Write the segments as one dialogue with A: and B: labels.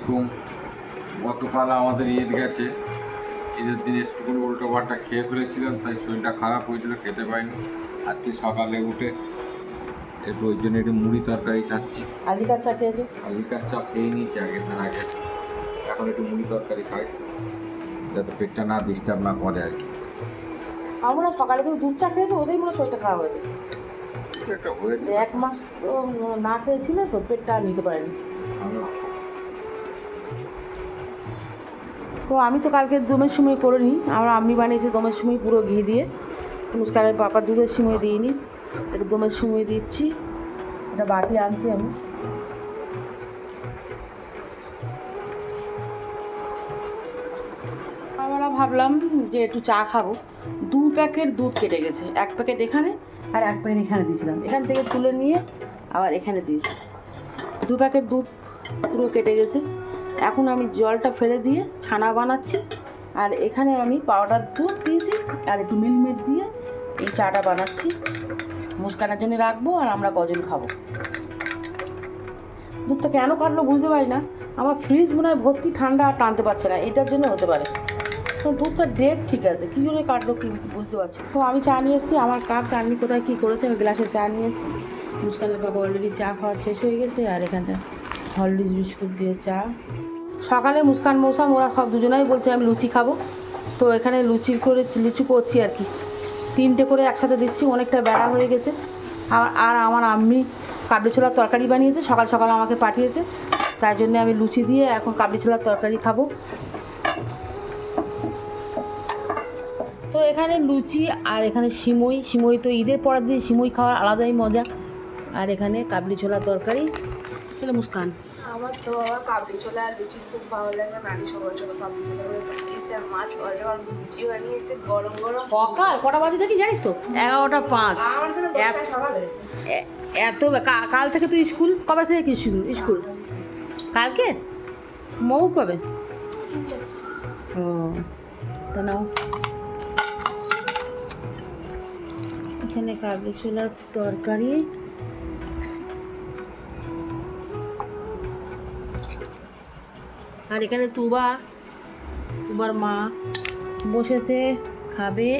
A: আলাইকুম। গতকাল আমাদের ঈদ গেছে। ঈদের দিন একটুকুনি উল্টো পাল্টা খেয়ে ফেলেছিলাম তাই শরীরটা খারাপ হয়েছিল খেতে পাইনি আজকে সকালে উঠে একটু ওই জন্য একটু মুড়ি তরকারি খাচ্ছি।
B: আজিকার চা খেয়েছো?
A: আগেকার চা খেয়ে নিয়েছি আগে তার আগে। এখন একটু মুড়ি তরকারি খাই যাতে পেটটা না ডিস্টার্ব না করে আর কি।
B: আমরা সকালে তুমি দুধ চা খেয়েছো ওদের মনে শরীরটা খারাপ হয়ে গেছে। এক মাস তো না খেয়েছিলে তো পেটটা নিতে পারেনি। তো আমি তো কালকে দমের সময় করিনি। আমরা আমি বানিয়েছি দমের সময় পুরো ঘি দিয়ে। মুস্কানের পাপা দুধের সময় দিইনি। একটু দমের সময় দিচ্ছি। এটা বাটি আনছি আমি। আমরা ভাবলাম যে একটু চা খাব। দু প্যাকেট দুধ কেটে গেছে। এক প্যাকেট এখানে আর এক প্যাকেট এখানে দিয়েছিলাম। এখান থেকে তুলে নিয়ে আবার এখানে দিয়েছি। দু প্যাকেট দুধ পুরো কেটে গেছে। এখন আমি জলটা ফেলে দিয়ে ছানা বানাচ্ছি। আর এখানে আমি পাউডার দুধ দিয়েছি আর একটু মিলমেট দিয়ে এই চাটা বানাচ্ছি। মুস্কানের জন্য রাখব আর আমরা কজন খাব। দুধটা কেন কাটলো বুঝতে পারি না। আমার ফ্রিজ মনে হয় ভর্তি ঠান্ডা আর টানতে পারছে না, এটার জন্য হতে পারে। তো দুধটা ডেট ঠিক আছে, কী জন্য কাটলো কি বুঝতে পারছি তো আমি চা নিয়ে এসেছি, আমার কাপ চাটনি কোথায় কী করেছে আমি গ্লাসে চা নিয়ে এসেছি। মুস্কানের বাবা অলরেডি চা খাওয়া শেষ হয়ে গেছে আর এখানটা হরলিক্স বিস্কুট দিয়ে চা। সকালে মুস্কান মৌসাম, ওরা সব দুজনাই বলছে, আমি লুচি খাব। তো এখানে লুচি করে, লুচি করছি আর কি। তিনটে করে একসাথে দিচ্ছি, অনেকটা বেড়া হয়ে গেছে। আর আর আমার আম্মি কাবলি ছোলার তরকারি বানিয়েছে, সকাল সকাল আমাকে পাঠিয়েছে। তাই জন্য আমি লুচি দিয়ে এখন কাবলি ছোলার তরকারি খাব। তো এখানে লুচি আর এখানে সিমই সিমই তো ঈদের পরের দিন সিমই খাওয়ার আলাদাই মজা। আর এখানে কাবলি ছোলার তরকারি মুস্কান।
C: আমার তো বাবা কাবলি ছোলা আর লুচি খুব ভালো লাগে নানি সবার জন্য কাবলি ছোলা করে পাঠিয়েছে আর মা লুচি বানিয়েছে গরম গরম।
B: সকাল? কটা বাজে দেখি জানিস তো? এগারোটা পাঁচ।
C: আমার জন্য সকাল হয়েছে।
B: এত কাল থেকে তুই স্কুল? কবে থেকে কি স্কুল? স্কুল? কালকে? মৌ কবে? ও তা নাও। এখানে কাবলি ছোলার তরকারি। আর এখানে তুবা তুবার মা বসেছে খাবে।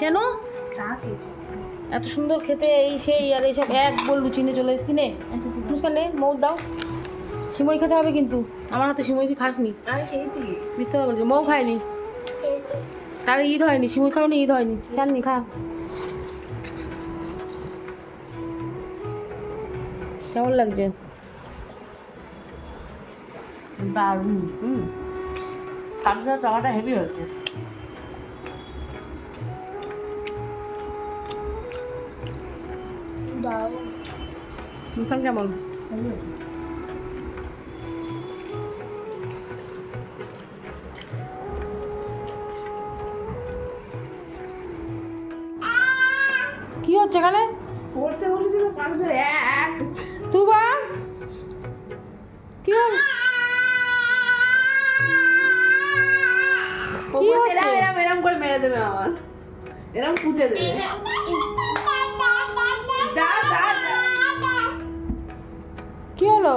B: কেন? এত সুন্দর খেতে এই সেই আর এইসব এক বল লুচি নিয়ে চলে এসেছি নে। মুস্কান মৌ দাও। সিমই খেতে হবে কিন্তু। আমার হাতে সিমই তুই খাসনি। মিথ্যে বলছি মৌ খায়নি। তার ঈদ হয়নি সিমই খাওনি ঈদ হয়নি। চাননি খা। কেমন লাগছে? দারুণ হুম। কালকে টাকাটা হেভি হচ্ছে
C: দারুণ।
B: কেমন?
C: এরম পুঁতে দেবে।
B: কি হলো?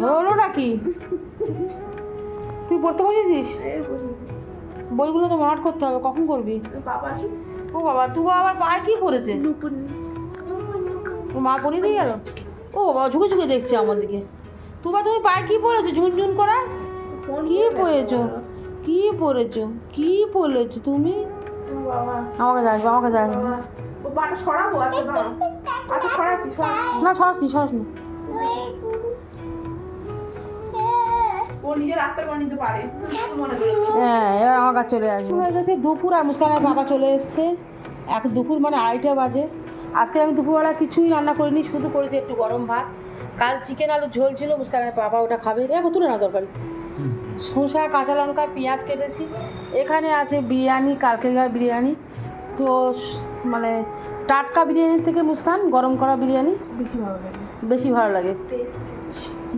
B: হলো নাকি? তুই পড়তে বসেছিস? বইগুলো তো মাঠ করতে হবে কখন করবি? ও বাবা তুই আবার পায়ে কি পড়েছে? মা পরিয়ে দিয়ে গেল? ও বাবা ঝুঁকে ঝুঁকে দেখছে আমার দিকে। তুবা তুমি পায়ে কি পড়েছো ঝুনঝুন করা? কি পড়েছো? কি পড়েছো? কি পড়েছো তুমি? আমাকে যাসবে আমাকে
C: সরাচ্ছি
B: না
C: মনে করে
B: হ্যাঁ এবার আমার কাছে চলে আসবে। হয়ে গেছে দুপুর আর মুস্কানের বাবা চলে এসছে। এক দুপুর মানে আড়াইটা বাজে। আজকে আমি দুপুরবেলা কিছুই রান্না করিনি শুধু করেছি একটু গরম ভাত। কাল চিকেন আলু ঝোল ছিল মুস্কানের বাবা ওটা খাবে। দেখো তুলে না তরকারি। শসা কাঁচা লঙ্কা পেঁয়াজ কেটেছি। এখানে আছে বিরিয়ানি কালকেরকার বিরিয়ানি। তো মানে টাটকা বিরিয়ানির থেকে মুস্কান গরম করা বিরিয়ানি।
C: বেশি ভালো লাগে।
B: বেশি ভালো লাগে।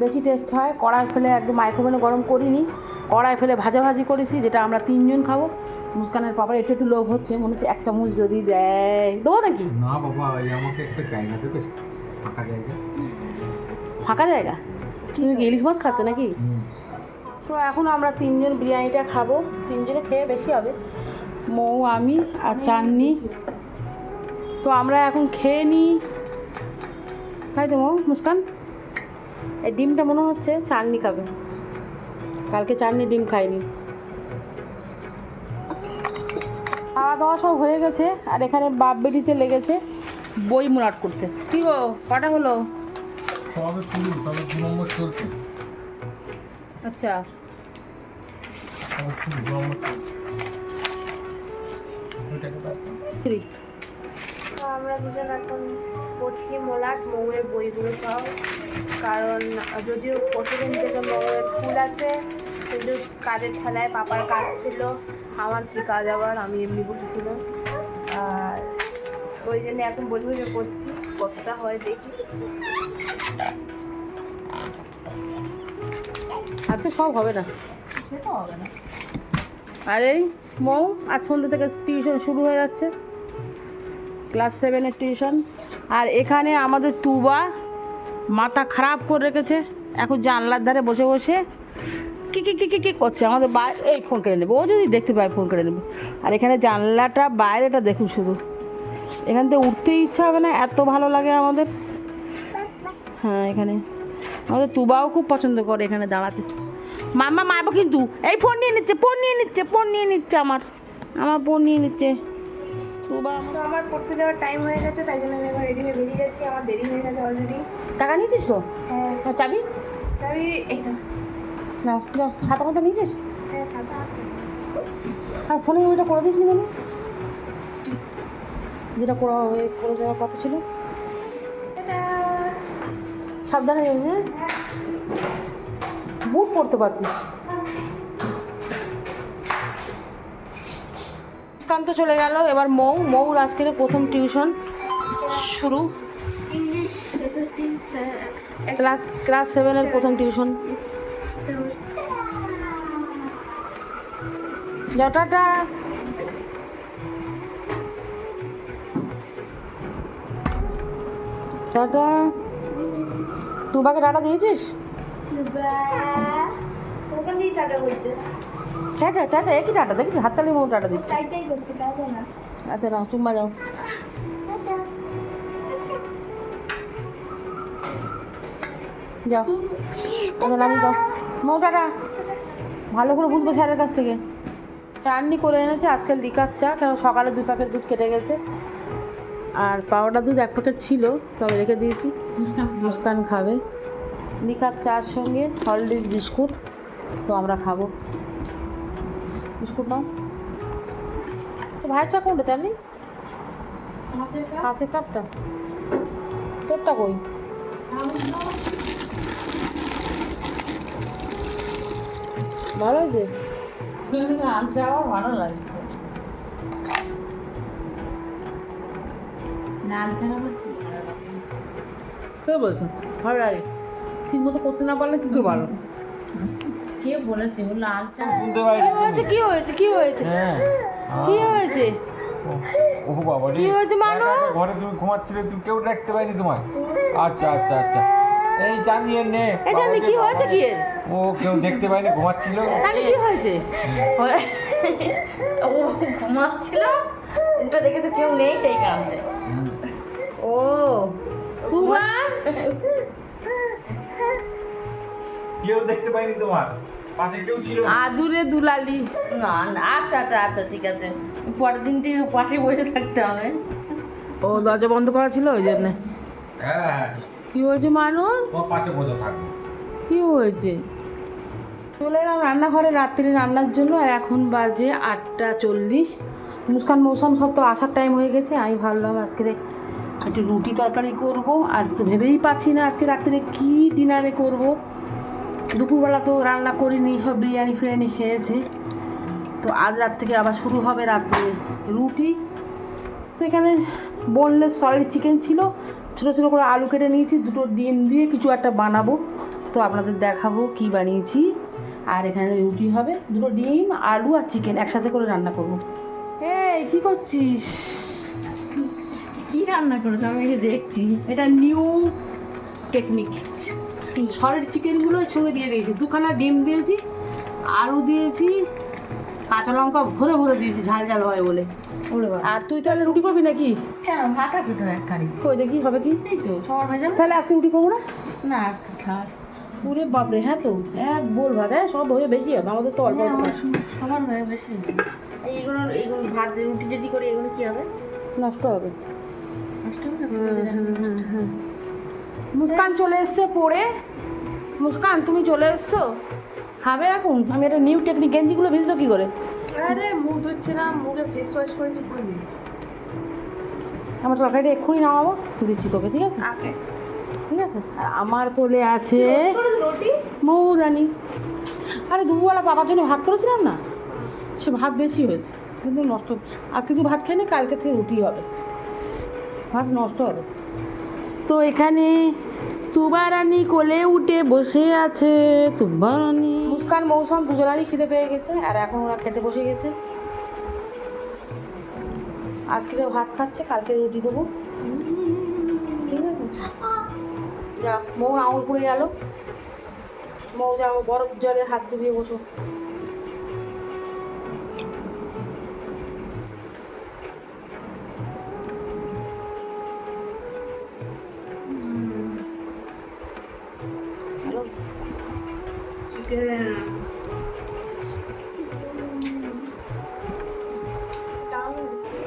B: বেশি। টেস্ট হয়। কড়াই ফেলে একদম মাইক্রোওভেনে গরম করিনি। কড়াই ফেলে ভাজাভাজি করেছি যেটা আমরা তিনজন খাব। মুস্কানের পাপার একটু একটু লোভ হচ্ছে মনে হচ্ছে এক চামচ যদি দেয়। দেবো নাকি?
A: না বাবা আমাকে একটা জায়গা দেবে ফাঁকা জায়গা।
B: ফাঁকা জায়গা? তুমি কি ইলিশ মাছ খাচ্ছ নাকি? তো এখন আমরা তিনজন বিরিয়ানিটা খাব। তিনজনে খেয়ে বেশি হবে। মৌ আমি আর চাননি। তো আমরা এখন খেয়ে নিই খাই তো মৌ মুস্কান? এই ডিমটা মনে হচ্ছে চাননি খাবে। কালকে চাননি ডিম খাইনি খাওয়া দাওয়া সব হয়ে গেছে আর এখানে বাপ বেরিতে লেগেছে বই মোলাট করতে। কি গো কটা হলো? আচ্ছা।
C: আমরা দুজন এখন পড়ছি মোলাট মৌয়ের বইগুলো সব। কারণ যদিও প্রতিদিন থেকে মৌয়ের স্কুল আছে কিন্তু কাজের ঠেলায় পাপার কাজ ছিল। আমার কি কাজ আবার আমি এমনি বসেছিলাম আর ওই জন্য এখন বসে বসে পড়ছি কতটা হয় দেখি।
B: আজকে সব হবে না। আর এই মৌ আজ সন্ধ্যে থেকে টিউশন শুরু হয়ে যাচ্ছে। ক্লাস সেভেনের টিউশন আর এখানে আমাদের তুবা মাথা খারাপ করে রেখেছে। এখন জানলার ধারে বসে বসে কি কি কি কি কি করছে? আমাদের বা এই ফোন কেড়ে নেবে। ও যদি দেখতে পায় ফোন কেড়ে নেবে। আর এখানে জানলাটা, বাইরেটা দেখুন শুধু। এখান থেকে উঠতে ইচ্ছা হবে না, এত ভালো লাগে আমাদের। হ্যাঁ এখানে। আমাদের তুবাও খুব পছন্দ করে এখানে দাঁড়াতে। মামা মারবো কিন্তু। এই ফোন নিয়ে নিচ্ছে ফোন নিয়ে নিচ্ছে ফোন নিয়ে নিচ্ছে আমার। আমার ফোন নিয়ে নিচ্ছে। তুবা আমার-
C: তো আমার পড়তে যাওয়ার টাইম হয়ে গেছে তাই জন্য আমি এখন রেডি হয়ে বেরিয়ে যাচ্ছি। আমার দেরি হয়ে গেছে অলরেডি
B: টাকা নিয়েছিস তো?
C: হ্যাঁ।
B: হ্যাঁ, চাবি?
C: চাবি এই তো।
B: না যাও ছাতা মতো নিয়েছিস?
C: হ্যাঁ সাদা আছে
B: আর ফোনে ওইটা করে দিস নি মানে? যেটা করা হবে করে দেওয়ার কথা ছিল।
C: এটা
B: সাবধানে যাবি হ্যাঁ বুট পরতে পারতিস। কান্ত চলে গেল এবার মৌ মৌর আজকের প্রথম টিউশন শুরু। ক্লাস ক্লাস সেভেনের প্রথম টিউশন যাও টাটা। টাটা তুবাকে টাটা দিয়েছিস?
C: টাটা
B: টাটা, একই টাটা দেখছিস হাততালি মৌ টাটা দিচ্ছে।
C: না
B: আচ্ছা নাও চুম্বা যাও। যাও। আচ্ছা নামি দাও। মৌ টাটা। ভালো করে বুঝব স্যারের কাছ থেকে। চাটনি করে এনেছে, আজকে লিকার চা কারণ সকালে দুই প্যাকেট দুধ কেটে গেছে। আর পাউডার দুধ এক প্যাকেট ছিল তবে রেখে দিয়েছি। মুস্কান খাবে। লিকার চার সঙ্গে হলডিস বিস্কুট তো আমরা খাব। বিস্কুট নাও তো ভাইয়ের চা কোনটা জানি কাঁচের কাপটা। তোরটা কই? ভালো হয়েছে? ভালো লাগছে। কে বলছো ভালো লাগে। ঠিক মতো করতে না পারলে কি করে ভালো।
D: কে বলেছে? ও লাল চা
A: শুনতে পাই
B: কি হয়েছে কি হয়েছে? কি হয়েছে?
A: হ্যাঁ
B: কি হয়েছে?
A: ও বাবা রে।
B: কি হয়েছে মানু?
A: ঘরে তুমি ঘুমাচ্ছিলে তুমি কেউ দেখতে পাইনি তোমার আচ্ছা আচ্ছা আচ্ছা। এই জানিয়ে নে
B: এই জানি কি হয়েছে কি?
A: ও কেউ দেখতে পাইনি ঘুমাচ্ছিল?
B: জানি কি হয়েছে?
D: ও ঘুমাচ্ছিল। ওটা দেখেছে কেউ নেই তাই কাঁদছে।
B: ও তুবা
A: কেউ দেখতে পাইনি তোমার। পাশে কেউ ছিল
B: আদুরে দুলালি।
D: না না আচ্ছা আচ্ছা আচ্ছা ঠিক আছে। পরের দিন থেকে পাশে বসে থাকতে হবে।
B: ও দরজা বন্ধ করা ছিল ওই জন্য?
A: হ্যাঁ। হ্যাঁ
B: কি হয়েছে মানুষ
A: তোমার পাশে বসে থাকব।
B: কি হয়েছে? চলে এলাম রান্নাঘরে রাত্রি রান্নার জন্য আর এখন বাজে আটটা চল্লিশ। মুস্কান মৌসাম সব তো আসার টাইম হয়ে গেছে। আমি ভাবলাম আজকে একটু রুটি তরকারি করব, আর তো ভেবেই পাচ্ছি না আজকে রাত্রে কি ডিনারে করব। দুপুরবেলা তো রান্না করিনি, সব বিরিয়ানি ফিরিয়ানি খেয়েছে। তো আজ রাত থেকে আবার শুরু হবে রাত্রে রুটি। তো এখানে বোনলেস সলিড চিকেন ছিল, ছোটো ছোটো করে আলু কেটে নিয়েছি, দুটো ডিম দিয়ে কিছু একটা বানাবো। তো আপনাদের দেখাবো কি বানিয়েছি। আর এখানে রুটি হবে, দুটো ডিম, আলু আর চিকেন একসাথে করে রান্না করব। এই, কি করছিস?
D: রান্না করেছ? আমি যে দেখছি
B: এটা নিউ টেকনিক সরের চিকেনগুলো এর সঙ্গে দিয়ে দিয়েছি। দুখানা ডিম দিয়েছি আলু দিয়েছি কাঁচা লঙ্কা ভরে ভরে দিয়েছি ঝাল ঝাল হয় বলে। আর তুই তাহলে রুটি করবি নাকি?
D: কেন? ভাত আছে তো এক কারি
B: কই দেখি হবে কি?
D: এই তো সবার হয়ে যাবে
B: তাহলে আজকে রুটি করব না?
D: না আজকে খাওয়ার
B: পুরে বাপরে হ্যাঁ তো এক বল ভাত হ্যাঁ সব হয়ে বেশি হবে আমাদের তো অল্প
D: হ্যাঁ, সবার হয়ে বেশি এইগুলো এইগুলো ভাত যে রুটি যদি করি এগুলো কি হবে?
B: নষ্ট হবে। মুস্কান চলে এসছে পড়ে। মুস্কান তুমি চলে এসছো? খাবে এখন? আমি একটা নিউ টেকনিক গেঞ্জিগুলো ভিজলো কি করে?
C: আরে মুখ ধুচ্ছিলাম মুখে ফেস ওয়াশ করেছি ভুলে দিয়েছি
B: আমার তরকারিটা এক্ষুনি নামাবো দিচ্ছি তোকে ঠিক আছে? ঠিক আছে? আর আমার কোলে আছে মৌরানি। আরে দুপুরবেলা বাবার জন্য ভাত করেছিলাম না? সে ভাত বেশি হয়েছে কিন্তু নষ্ট। আজকে তুই ভাত খাইনি কালকে থেকে রুটি হবে। ভাত নষ্ট হবে। তো এখানে তুবারানি কোলে উঠে বসে আছে তুবারানি। মুস্কান, মৌসুম দুজনারই খিদে পেয়ে গেছে, আর এখন ওরা খেতে বসে গেছে। আজকে তো ভাত খাচ্ছে, কালকে রুটি দেবো। ঠিক আছে? যা, মৌ আঙুল পড়ে গেল। মৌ যাও, বরফ জলে হাত ডুবিয়ে বসো।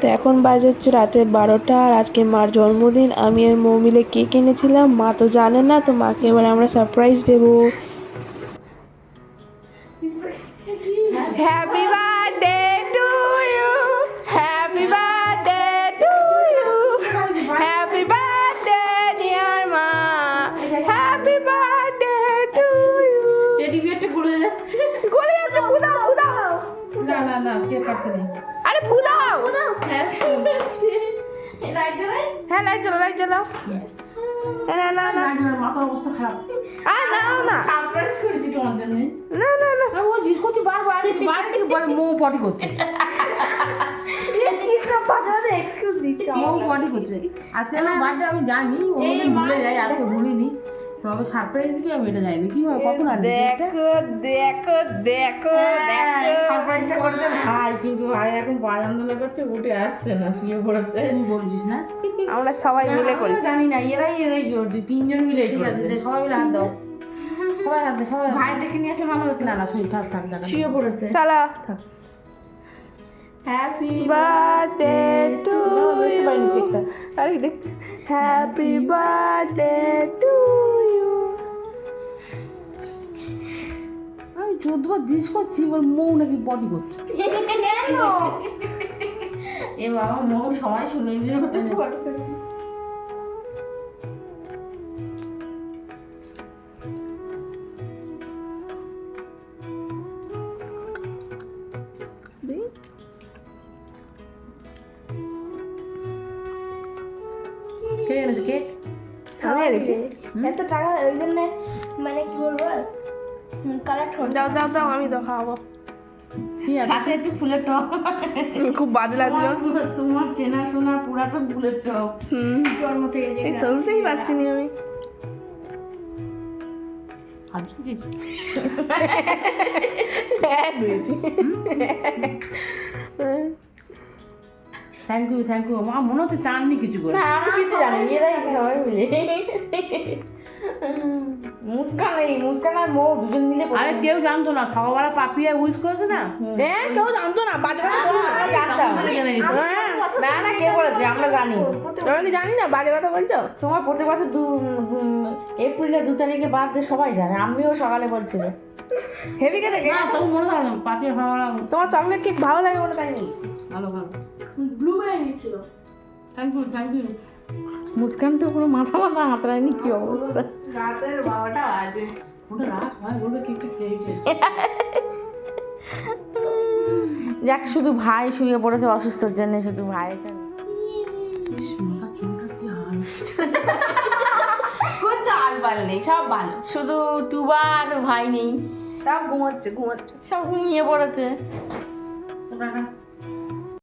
E: তো এখন বাজে হচ্ছে রাতে বারোটা আর আজকে মার জন্মদিন। আমি আর মৌ মিলে কেক কিনেছিলাম মা তো জানে না তো মাকে এবার আমরা সারপ্রাইজ দেবো। Happy birthday to you happy birthday to you happy birthday dear Ma happy birthday to you
B: teddy বিয়ারটা গলে যাচ্ছে।
E: গলে যাচ্ছে
B: না না না কাটতে নেই।
E: হ্যাঁ লাইট জ্বালাও লাইট জ্বালাও। না না না।
B: মাথার অবস্থা খারাপ।
E: আর না না।
B: সারপ্রাইজ করেছি তোমার জন্য
E: না না না।
B: ও জিজ্ঞেস করছি বারবার বাইরে থেকে বলে মৌ পটি করছে।
C: এক্সকিউজ দিচ্ছি।
B: মৌ পটি করছে। আজকে আমার বার্থডে আমি জানি ও ভুলে যাই আজকে ভুলিনি। তবে সারপ্রাইজ দিবি আমি এটা জানি কি হয় কখন আসবে
E: দেখো দেখো দেখো দেখো।
B: সারপ্রাইজটা করতে ভাই কিন্তু ভাই এখন পা যন্ত্রণা করছে উঠে আসছে না শুয়ে পড়েছে। তুই বলছিস না?
E: আমরা সবাই মিলে করেছি।
B: জানি না এরাই এরাই করছে তিনজন মিলে ঠিক আছে সবাই মিলে হাত দাও। সবাই হাত দাও সবাই ভাই ডেকে নিয়ে আসলে ভালো হতো। না না শুয়ে থাক থাক
D: শুয়ে পড়েছে।
E: চলো।
C: হ্যাপি
E: বার্থডে টু
B: কেকটা।
E: আরে দেখ। হ্যাপি বার্থডে টু
B: চোদ্দবার জিজ্ঞেস করছি এবার মৌ নাকি বডি করছে।
D: এ বাবা মৌ সবাই শুনে নিয়ে হতে
B: কে এনেছে কেক
E: সামনে এনেছি।
C: এত টাকা ওই জন্য মানে কি বলব কালেক্ট করে
E: দাও দাও দাও আমি
D: সাথে একটু ফুলের টপ
E: খুব বাজে লাগল
D: তোমার তোমার চেনা শোনা পুরাটা ফুলের
E: হুম।
C: জন্ম থেকে যে
E: তুলতেই পারছি না আমি।
B: থ্যাংক ইউ থ্যাংক ইউ মা মনে হচ্ছে চাননি কিছু করে।
D: না আমি কিছু জানি এরাই সবাই মিলে। মুস্কান এই মুস্কান আর মৌ দুজন মিলে
B: আরে কেউ জানতো না সকালবেলা পাপিয়া উইশ করেছে না?
E: হ্যাঁ কেউ জানতো না বাজে কথা বলো না।
D: জানতাম।
E: হ্যাঁ
D: না না কে বলেছে? আমরা জানি।
E: কি জানি না বাজে কথা বলছো?
D: তোমার প্রত্যেক বছর দু উম, এপ্রিলের দু তারিখে বার্থডে সবাই জানে। আমিও সকালে বলছিল
E: হেভি কে দেখে
B: না তখন মনে হয় পাপিয়া ভালো
E: তোমার চকলেট কেক ভালো লাগে বলে তাই
B: ভালো ভালো।
C: ব্লুবেরি ছিল
B: thank you thank you
D: Muskan তো পুরো মাথা মাথা হাতড়ায়নি কি অবস্থা? যাক শুধু ভাই শুয়ে পড়েছে অসুস্থর জন্য শুধু
E: নেই সব ভালো।
D: শুধু তুবা আর ভাই নেই।
E: সব ঘুমোচ্ছে ঘুমোচ্ছে।
D: সব ঘুমিয়ে পড়েছে।